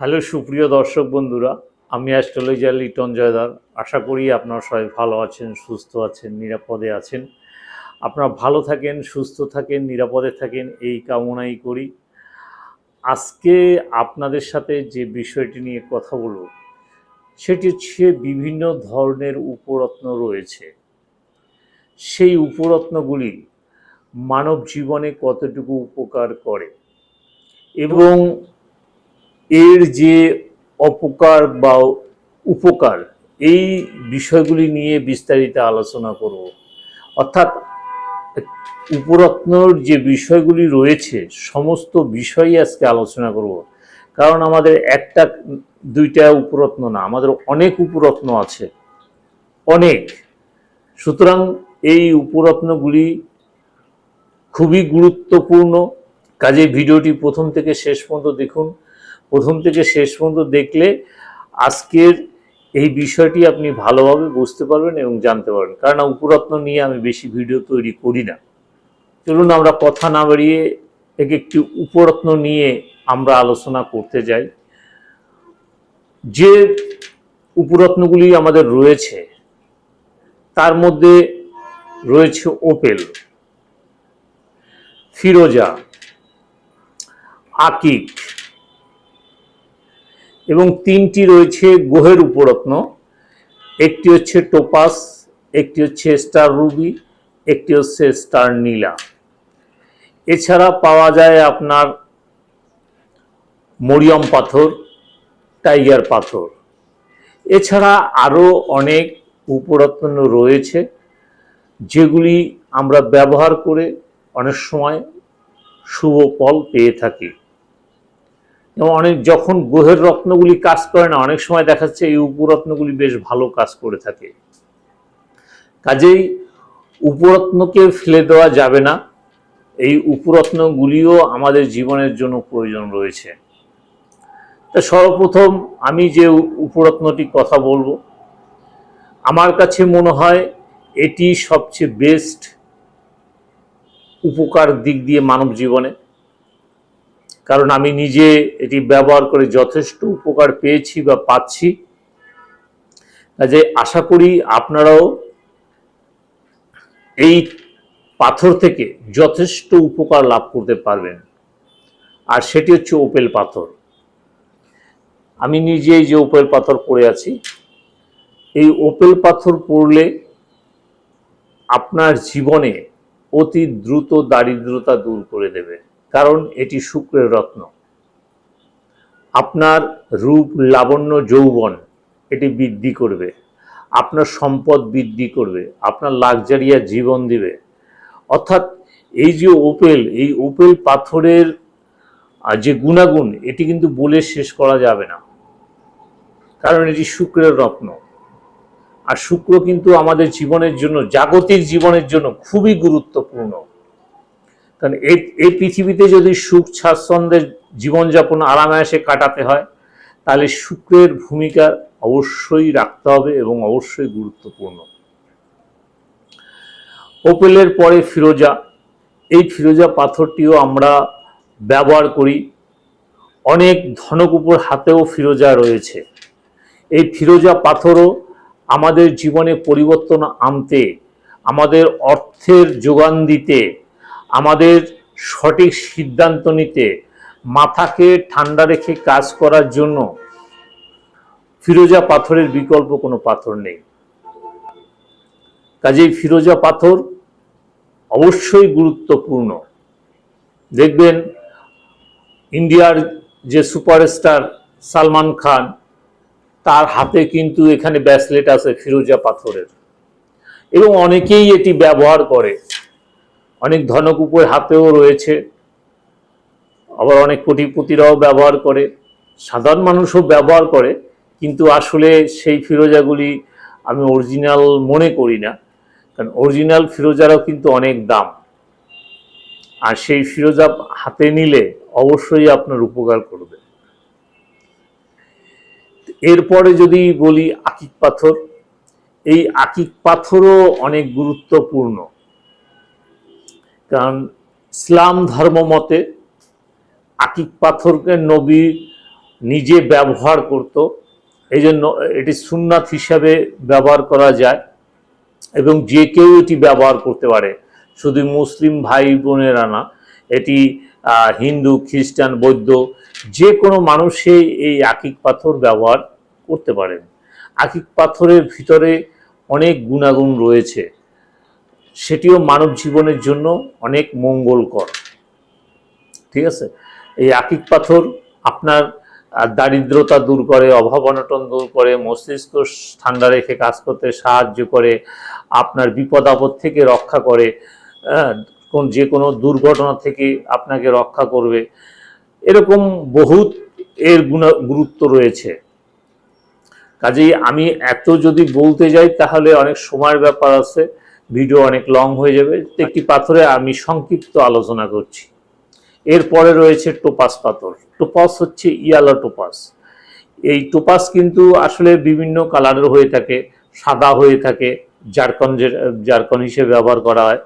Hello, সুপ্রিয় দর্শক বন্ধুরা, আমি অ্যাস্ট্রোলজার লিটন জয়দার। আশা করি আপনারা সবাই ভালো আছেন, সুস্থ আছেন, নিরাপদে আছেন। আপনারা ভালো থাকেন, সুস্থ থাকেন, নিরাপদে থাকেন, এই কামনাই করি। আজকে আপনাদের সাথে যে বিষয়টি নিয়ে কথা বলব, সেটি হচ্ছে বিভিন্ন ধরনের উপরত্ন রয়েছে। সেই উপরত্নগুলি মানব জীবনে কতটুকু উপকার করে এবং এর যে অপকার বা উপকার, এই বিষয়গুলি নিয়ে বিস্তারিত আলোচনা করব। অর্থাৎ, উপরত্নর যে বিষয়গুলি রয়েছে, সমস্ত বিষয়ই আজকে আলোচনা করব। কারণ আমাদের একটা, দুইটা উপরত্ন না, আমাদের অনেক উপরত্ন আছে। অনেক। সুতরাং এই উপরত্নগুলি খুবই গুরুত্বপূর্ণ। কাজে ভিডিওটি প্রথম থেকে শেষ পর্যন্ত দেখুন। প্রথম থেকে শেষ পর্যন্ত দেখলে আজকের এই বিষয়টি আপনি ভালোভাবে বুঝতে পারবেন এবং জানতে পারবেন। কারণ উপরত্ন নিয়ে আমি বেশি ভিডিও তৈরি করি না। চলুন আমরা কথা না বাড়িয়ে এক একটি উপরত্ন নিয়ে আমরা আলোচনা করতে যাই। যে উপরত্নগুলি আমাদের রয়েছে, তার মধ্যে রয়েছে ওপেল, ফিরোজা, আকিক এবং তিনটি রয়েছে গ্রহের উপরত্ন। একটি হচ্ছে টোপাস, একটি হচ্ছে স্টার রুবি, একটি হচ্ছে স্টার নীলা। এছাড়া পাওয়া যায় আপনার মরিয়ম পাথর, টাইগার পাথর। এছাড়া আরও অনেক উপরত্ন রয়েছে, যেগুলি আমরা ব্যবহার করে অনেক সময় শুভ ফল পেয়ে থাকি। এবং অনেক যখন গ্রহের রত্নগুলি কাজ করে না, অনেক সময় দেখা যাচ্ছে এই উপরত্নগুলি বেশ ভালো কাজ করে থাকে। কাজেই উপরত্নকে ফেলে দেওয়া যাবে না। এই উপরত্নগুলিও আমাদের জীবনের জন্য প্রয়োজন রয়েছে। তা সর্বপ্রথম আমি যে উপরত্নটি কথা বলব, আমার কাছে মনে হয় এটি সবচেয়ে বেস্ট উপকার দিক দিয়ে মানব জীবনে। কারণ আমি নিজে এটি ব্যবহার করে যথেষ্ট উপকার পেয়েছি বা পাচ্ছি। যে আশা করি আপনারাও এই পাথর থেকে যথেষ্ট উপকার লাভ করতে পারবেন। আর সেটি হচ্ছে ওপেল পাথর। আমি নিজে এই যে ওপেল পাথর পরে আছি, এই ওপেল পাথর পড়লে আপনার জীবনে অতি দ্রুত দারিদ্রতা দূর করে দেবে। কারণ এটি শুক্রের রত্ন। আপনার রূপ লাবণ্য যৌবন, এটি বৃদ্ধি করবে। আপনার সম্পদ বৃদ্ধি করবে। আপনার লাক্সারিয়া জীবন দিবে। অর্থাৎ এই যে ওপেল, এই ওপেল পাথরের যে গুণাগুণ, এটি কিন্তু বলে শেষ করা যাবে না। কারণ এটি শুক্রের রত্ন। আর শুক্র কিন্তু আমাদের জীবনের জন্য, জাগতিক জীবনের জন্য খুবই গুরুত্বপূর্ণ। কারণ এই এই পৃথিবীতে যদি সুখ স্বাচ্ছন্দ্যের জীবনযাপন আরামায়াসে কাটাতে হয়, তাহলে শুক্রের ভূমিকা অবশ্যই রাখতে হবে এবং অবশ্যই গুরুত্বপূর্ণ। ওপেলের পরে ফিরোজা। এই ফিরোজা পাথরটিও আমরা ব্যবহার করি। অনেক ধনকুপুর হাতেও ফিরোজা রয়েছে। এই ফিরোজা পাথরও আমাদের জীবনে পরিবর্তন আনতে, আমাদের অর্থের যোগান দিতে আমাদের সঠিক সিদ্ধান্ত নিতে, মাথাকে ঠান্ডা রেখে কাজ করার জন্য ফিরোজা পাথরের বিকল্প কোনো পাথর নেই। কাজেই ফিরোজা পাথর অবশ্যই গুরুত্বপূর্ণ। দেখবেন ইন্ডিয়ার যে সুপারস্টার সালমান খান, তার হাতে কিন্তু এখানে ব্যাসলেট আছে ফিরোজা পাথরের। এবং অনেকেই এটি ব্যবহার করে। অনেক ধনকুপের হাতেও রয়েছে। আবার অনেক কোটিপতিরাও ব্যবহার করে, সাধারণ মানুষও ব্যবহার করে, কিন্তু আসলে সেই ফিরোজাগুলি আমি অরিজিনাল মনে করি না, কারণ অরিজিনাল ফিরোজারও কিন্তু অনেক দাম। আর সেই ফিরোজা হাতে নিলে অবশ্যই আপনার উপকার করবে। এরপরে যদি বলি আকিক পাথর, এই আকিক পাথরও অনেক গুরুত্বপূর্ণ। কারণ ইসলাম ধর্ম মতে আকিক পাথরকে নবী নিজে ব্যবহার করত এই জন্য এটি সুন্নাত হিসাবে ব্যবহার করা যায় এবং যে কেউ এটি ব্যবহার করতে পারে। শুধু মুসলিম ভাই বোনেরা না, এটি হিন্দু, খ্রিস্টান, বৌদ্ধ, যে কোনো মানুষই এই আকিক পাথর ব্যবহার করতে পারেন। আকিক পাথরের ভিতরে অনেক গুণাগুণ রয়েছে। সেটিও মানব জীবনের জন্য অনেক মঙ্গলকর। ঠিক আছে? এই আকিক পাথর আপনার দারিদ্রতা দূর করে, অভাব অনটন দূর করে, মস্তিষ্ক ঠান্ডা রেখে কাজ করতে সাহায্য করে, আপনার বিপদ আপদ থেকে রক্ষা করে কোন যে কোনো দুর্ঘটনা থেকে আপনাকে রক্ষা করবে, এরকম বহুত এর গুরুত্ব রয়েছে। কাজেই আমি এত যদি বলতে যাই, তাহলে অনেক সময়ের ব্যাপার আছে। ভিডিও অনেক লং হয়ে যাবে। একটি পাথরে আমি সংক্ষিপ্ত আলোচনা করছি। এরপরে রয়েছে টোপাস পাথর। টোপাস হচ্ছে ইয়ালো টোপাস। এই টোপাস কিন্তু আসলে বিভিন্ন কালারের হয়ে থাকে, সাদা হয়ে থাকে জারকন জারকন হিসেবে ব্যবহার করা হয়।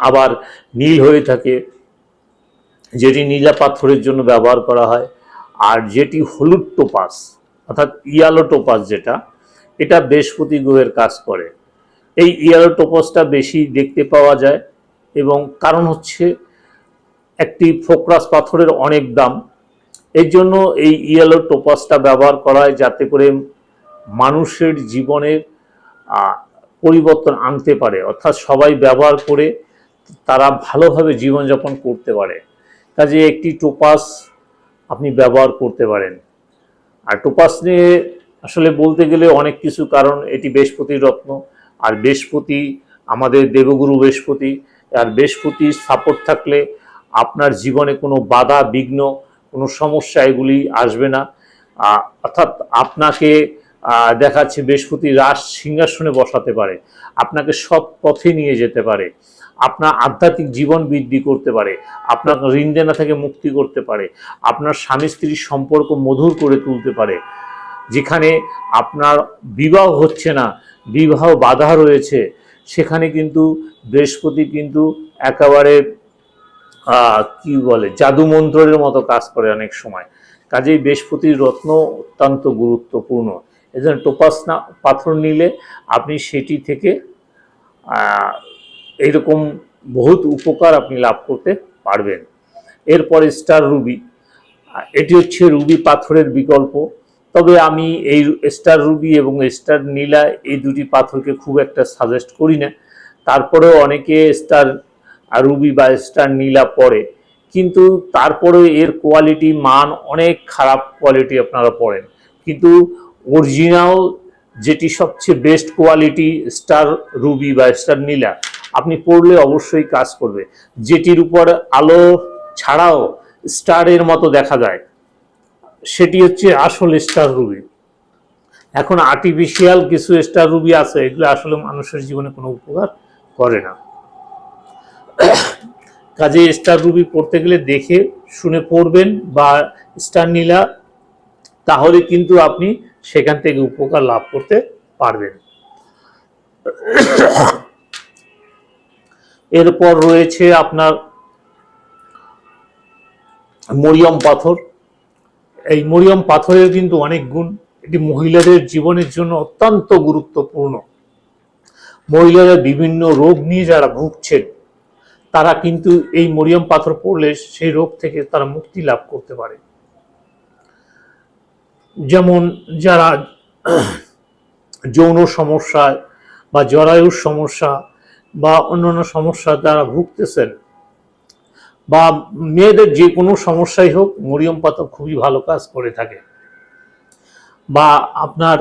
আবার নীল হয়ে থাকে, যেটি নীলা পাথরের জন্য ব্যবহার করা হয়। আর যেটি হলুদ টোপাস, অর্থাৎ ইয়ালো টোপাস যেটা, এটা বৃহস্পতি গ্রহের কাজ করে। এই ইয়ালো টোপাসটা বেশি দেখতে পাওয়া যায় এবং কারণ হচ্ছে একটি ফোকরাস পাথরের অনেক দাম। এর জন্য এই ইয়ালো টোপাসটা ব্যবহার করা হয় যাতে করে মানুষের জীবনের পরিবর্তন আনতে পারে। অর্থাৎ সবাই ব্যবহার করে তারা ভালোভাবে জীবনযাপন করতে পারে। কাজে একটি টোপাস আপনি ব্যবহার করতে পারেন। আর টোপাস নিয়ে আসলে বলতে গেলে অনেক কিছু কারণ, এটি বৃহস্পতির রত্ন। আর বৃহস্পতি, আমাদের দেবগুরু বৃহস্পতি, আর বৃহস্পতির সাপোর্ট থাকলে আপনার জীবনে কোনো বাধা, বিঘ্ন, কোনো সমস্যা এগুলি আসবে না। অর্থাৎ আপনাকে দেখাচ্ছে বৃহস্পতি রাস সিংহাসনে বসাতে পারে, আপনাকে সৎ পথে নিয়ে যেতে পারে, আপনার আধ্যাত্মিক জীবন বৃদ্ধি করতে পারে, আপনার ঋণ দেনা থেকে মুক্তি করতে পারে, আপনার স্বামী স্ত্রীর সম্পর্ক মধুর করে তুলতে পারে। যেখানে আপনার বিবাহ হচ্ছে না, বিবাহ বাধা রয়েছে, সেখানে কিন্তু বৃহস্পতি কিন্তু একেবারে কি বলে, জাদু মন্ত্রের মতো কাজ করে অনেক সময়। কাজেই বৃহস্পতির রত্ন অত্যন্ত গুরুত্বপূর্ণ। এজন্য টোপাস না, পাথর নিলে আপনি সেটি থেকে এইরকম বহুত উপকার আপনি লাভ করতে পারবেন। এরপরে স্টার রুবি এটি হচ্ছে রুবি পাথরের বিকল্প। তবে আমি এই স্টার রুবি এবং স্টার নীলা এই দুটি পাথরকে খুব একটা সাজেস্ট করি না। তারপরেও অনেকে স্টার রুবি বা স্টার নীলা পড়ে কিন্তু তারপরেও এর কোয়ালিটি মান অনেক খারাপ কোয়ালিটি আপনারা পড়েন। কিন্তু অরিজিনাল যেটি সবচেয়ে বেস্ট কোয়ালিটি স্টার রুবি বা স্টার নীলা, আপনি পড়লে অবশ্যই কাজ করবে। যেটির উপর আলো ছাড়াও স্টারের মতো দেখা যায়। সেটি হচ্ছে আসল স্টার রুবি। এখন আর্টিফিশিয়াল কিছু স্টার রুবি আছে, এগুলো আসলে মানুষের জীবনে কোনো উপকার করে না। কাজে স্টার রুবি পড়তে গেলে দেখে, শুনে পড়বেন বা স্টার নীলা, তাহলে কিন্তু আপনি সেখান থেকে উপকার লাভ করতে পারবেন। এরপর রয়েছে আপনার মরিয়ম পাথর। এই মরিয়ম পাথরের কিন্তু অনেক গুণ। এটি মহিলাদের জীবনের জন্য অত্যন্ত গুরুত্বপূর্ণ। মহিলারা বিভিন্ন রোগ নিয়ে যারা ভুগছেন, তারা কিন্তু এই মরিয়ম পাথর পড়লে সেই রোগ থেকে তারা মুক্তি লাভ করতে পারে। যেমন যারা যৌন সমস্যায় বা জরায়ুর সমস্যা বা অন্যান্য সমস্যা যারা ভুগতেছেন বা মেয়েদের যে কোনো সমস্যাই হোক, মরিয়ম পাথর খুবই ভালো কাজ করে থাকে। বা আপনার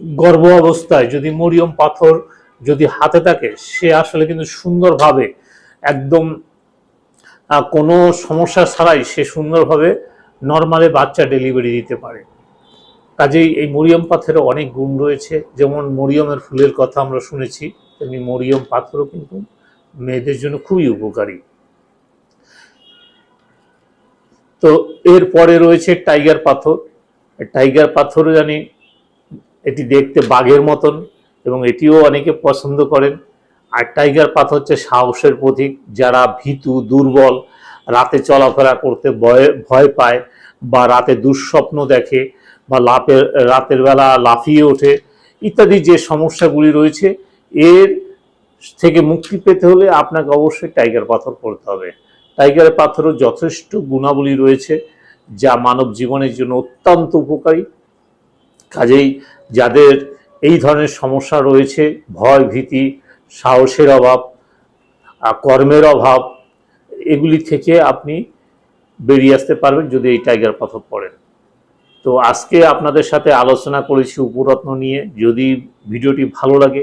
গর্ভ অবস্থায় যদি মরিয়ম পাথর যদি হাতে থাকে, সে আসলে কিন্তু সুন্দরভাবে একদম কোনো সমস্যা ছাড়াই সে সুন্দরভাবে নর্মালে বাচ্চা ডেলিভারি দিতে পারে। কাজেই এই মরিয়ম পাথরের অনেক গুণ রয়েছে। যেমন মরিয়মের ফুলের কথা আমরা শুনেছি, তেমনি মরিয়ম পাথরও কিন্তু মেয়েদের জন্য খুবই উপকারী। তো এরপরে রয়েছে টাইগার পাথর। টাইগার পাথর জানি এটি দেখতে বাঘের মতন এবং এটিও অনেকে পছন্দ করেন। আর টাইগার পাথর হচ্ছে সাহসের প্রতীক। যারা ভীতু, দুর্বল, রাতে চলাফেরা করতে ভয় ভয় পায় বা রাতে দুঃস্বপ্ন দেখে বা লাপের, রাতের বেলা লাফিয়ে ওঠে ইত্যাদি যে সমস্যাগুলি রয়েছে, এর থেকে মুক্তি পেতে হলে আপনাকে অবশ্যই টাইগার পাথর পড়তে হবে। টাইগার পাথরও যথেষ্ট গুণাবলী রয়েছে, যা মানব জীবনের জন্য অত্যন্ত উপকারী। কাজেই যাদের এই ধরনের সমস্যা রয়েছে, ভয়, ভীতি, সাহসের অভাব কর্মের অভাব, এগুলি থেকে আপনি বেরিয়ে আসতে পারবেন যদি এই টাইগার পাথর পড়েন। তো আজকে আপনাদের সাথে আলোচনা করেছি উপরত্ন নিয়ে। যদি ভিডিওটি ভালো লাগে